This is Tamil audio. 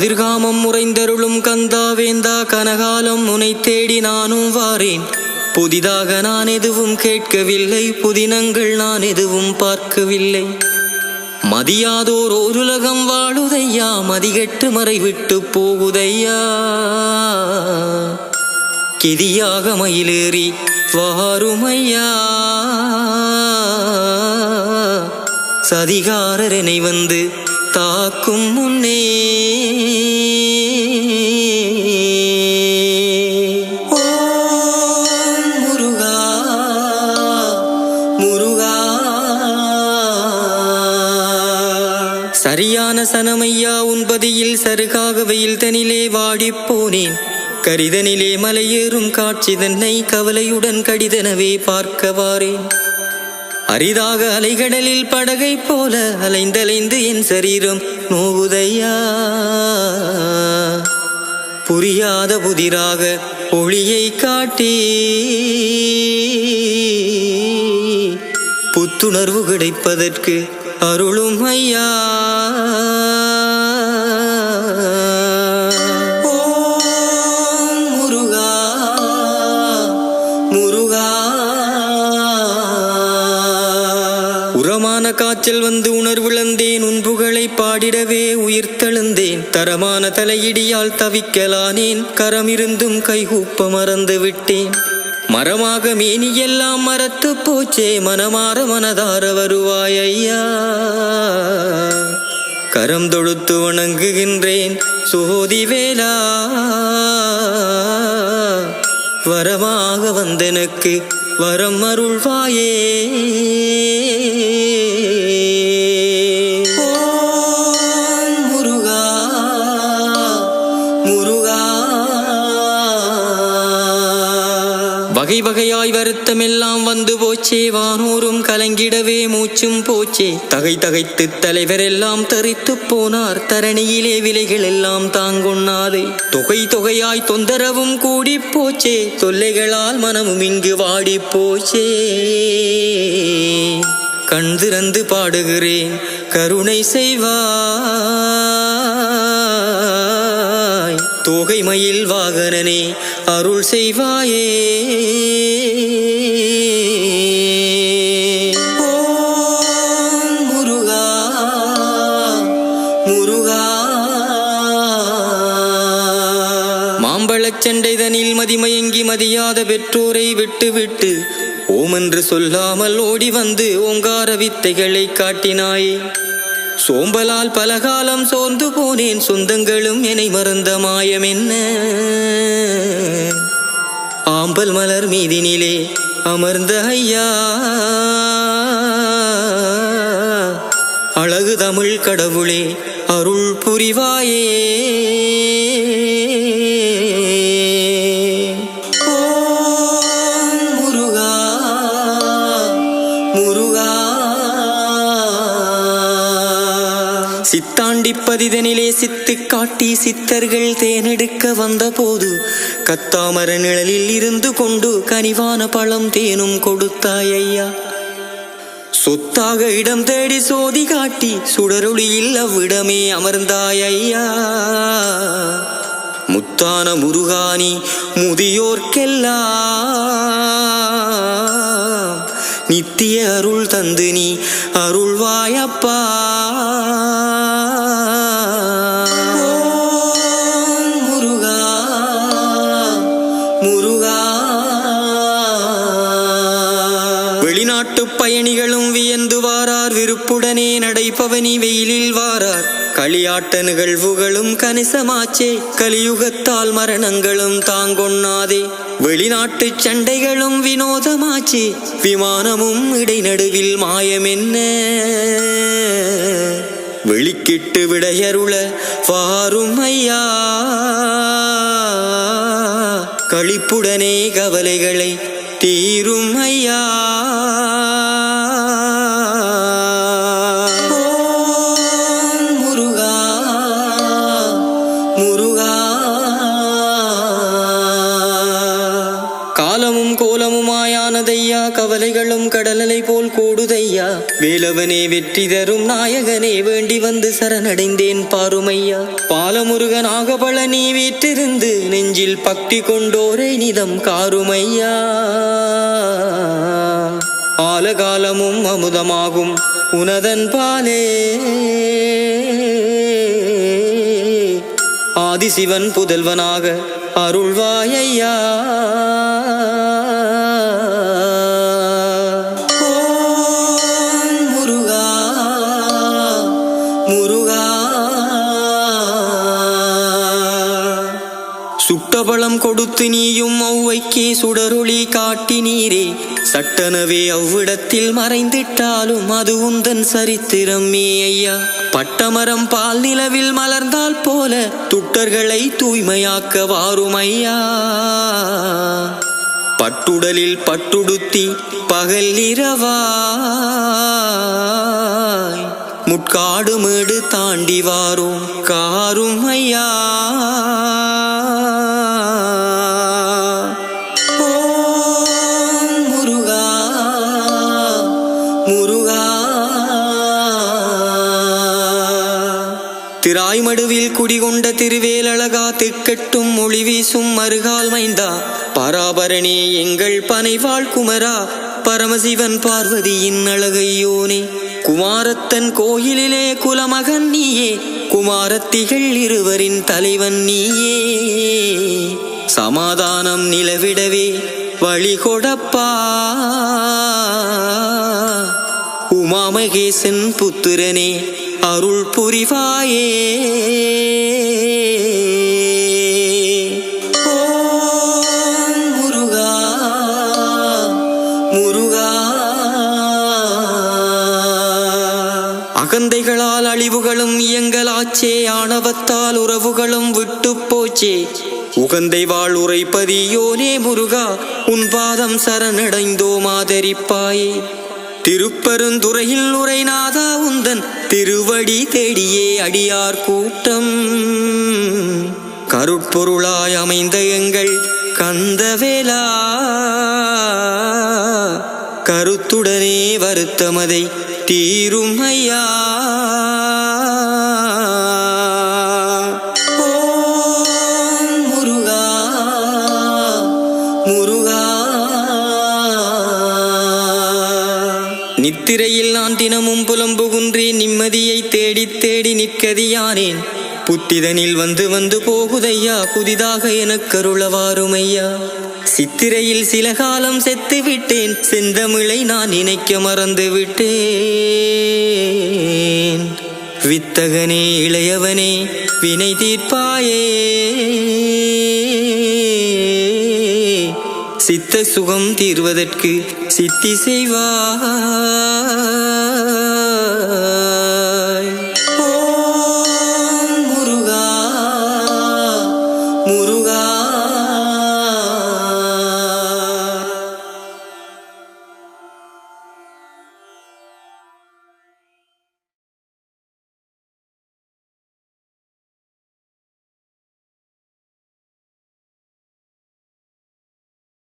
கதிர்காமம் முறைந்தருளும் கந்தா வேந்தா கனகாலம் உனை தேடி நானும் வாரேன். புதிதாக நான் எதுவும் கேட்கவில்லை புதினங்கள் நான் எதுவும் பார்க்கவில்லை. மதியாதோர் ஓருலகம் வாழுதையா மதிகெட்டு மறைவிட்டு போகுதையா? கெதியாக மயிலேறி வாருமையா? சதிகாரரனை வந்து தாக்கும் முன்னே சரியான சனமையா உன்பதியில் சருகாக வெயில் தனிலே வாடிப் போனேன். கரிதனிலே மலையேறும் காட்சி தன்னை கவலையுடன் கடிதனவே பார்க்கவாரேன் அரிதாக அலைகடலில் படகை போல அலைந்தலைந்து என் சரீரம் நோவுதையா. புரியாத புதிராக ஒளியை காட்டி புத்துணர்வு கிடைப்பதற்கு அருளும் ஐயா. முருகா முருகா. உரமான காய்ச்சல் வந்து உணர்விழந்தேன் உன் புகழை பாடிடவே உயிர் தழுந்தேன் தரமான தலையிடியால் தவிக்கலானேன் கரமிருந்தும் கைகூப்ப மறந்து விட்டேன் மரமாக மேனியெல்லாம் மரத்து பூச்சே மனமாற மனதார வருவாய் ஐயா கரம் தொழுத்து வணங்குகின்றேன் சோதி வேலா. வரமாக வந்தனுக்கு வரம் அருள்வாயே. முருகா முருகா. வகை வகையாய் வருத்தமெல்லாம் வந்து போச்சே. வானூரும் கலங்கிடவே மூச்சும் போச்சே. தகை தகைத்து தலைவரெல்லாம் தரித்து போனார். தரணியிலே விலைகள் எல்லாம் தாங்குண்ணாதே. தொகை தொகையாய் தொந்தரவும் கூடி போச்சே. தொல்லைகளால் மனமும் இங்கு வாடி போச்சே. கண் திறந்து பாடுகிறேன். கருணை செய்வாய். தொகை மயில் வாகனனே. அருள் செய்வாயே. முருகா முருகா. மாம்பழச் சண்டைதனில் மதிமயங்கி மதியாத பெற்றோரை விட்டுவிட்டு ஓமென்று சொல்லாமல் ஓடி வந்து ஓங்கார வித்தைகளை காட்டினாயே. சோம்பலால் பலகாலம் சோர்ந்து போனேன் சொந்தங்களும் என்னை மறந்த மாயம் என்ன? ஆம்பல் மலர் மீதினிலே அமர்ந்த ஐயா. அழகு தமிழ் கடவுளே அருள் புரிவாயே. ஓம் முருகா முருகா. சித்தாண்டி பதிதனிலே சித்து காட்டி சித்தர்கள் தேனெடுக்க வந்தபோது கத்தாமர நிழலில் இருந்து கொண்டு கனிவான பழம் தேனும் கொடுத்தாய் ஐயா சொத்தாக இடம் தேடி சோதி காட்டி சுடரொளியில் அவ்விடமே அமர்ந்தாய் ஐயா முத்தான முருகானி முதியோர்க்கெல்லாம் நித்திய அருள் தந்து நீ அருள்வாயப்பா. வாரார். களியாட்ட நிகழ்வுகளும் கணிசமாச்சே. கலியுகத்தால் மரணங்களும் தாங்கொண்ணாதே. வெளிநாட்டு சண்டைகளும் வினோதமாச்சே. விமானமும் இடைநடுவில் மாயமென்ன? வெளிக்கிட்டு விடையருள வாரும் ஐயா. களிப்புடனே கவலைகளை தீரும் ஐயா. கவலைகளும் கடலலை போல் கூடுதையா? வேலவனே வெற்றி தரும் நாயகனே வேண்டி வந்து சரணடைந்தேன் பாருமையா? பாலமுருகனாக பழனி வீற்றிருந்து நெஞ்சில் பக்தி கொண்டோரை நிதம் காருமையா? ஆலகாலமும் அமுதமாகும் உனதன் பாலே. ஆதிசிவன் புதல்வனாக அருள்வாயையா? நீக்கி சுடருளி காட்டி நீரே. சட்டனவே அவ்விடத்தில் மறைந்திட்டாலும் அது உந்தன் சரித்திரமே ஐயா. பட்டமரம் பால் நிலவில் மலர்ந்தால் போல துட்டர்களை தூய்மையாக்க வாரும் ஐயா. பட்டுடலில் பட்டுடுத்தி பகல் இரவாய். முட்காடு மேடு தாண்டி வாரும் காரும் ஐயா. திராய்மடுவில் குடிகொண்ட திருவேலழகா திக்கட்டும் மொழி வீசும் மறுகால் மைந்தா. பராபரணி எங்கள் பனைவாழ் குமரா பரமசிவன் பார்வதியின் அழகையோனே குமாரத்தன் கோயிலிலே குலமகன் நீயே குமாரத்திகள் இருவரின் தலைவன் நீயே. சமாதானம் நிலவிடவே வழிகொடப்பா. உமாமகேசன் புத்திரனே அருள் புரிவாயே. அகந்தைகளால் அழிவுகளும் இயங்கலாச்சே ஆணவத்தால் உறவுகளும் விட்டு போச்சே. உகந்தை வாழ் உரைப்பதியோனே முருகா உன் பாதம் சரணடைந்தோ மாதரிப்பாயே திருப்பெருந்துறையில் உரைநாதா உந்தன் திருவடி தேடியே அடியார் கூட்டம். கருட்பொருளாய் அமைந்த எங்கள் கந்தவேலா. கருத்துடனே வருத்தமதை தீரும் ஐயா நித்திரையில் நான் தினமும் புலம்புகுன்றேன் நிம்மதியை தேடித் தேடி நிற்கதியானேன் புத்திதனில் வந்து வந்து போகுதையா புதிதாக எனக்கருளவாருமையா சித்திரையில் சில காலம் செத்து விட்டேன் செந்தமிழை நான் நினைக்க மறந்து விட்டேன். வித்தகனே இளையவனே வினை தீர்ப்பாயே. சித்த சுகம் தீர்வதற்கு சித்தி செய்வாய்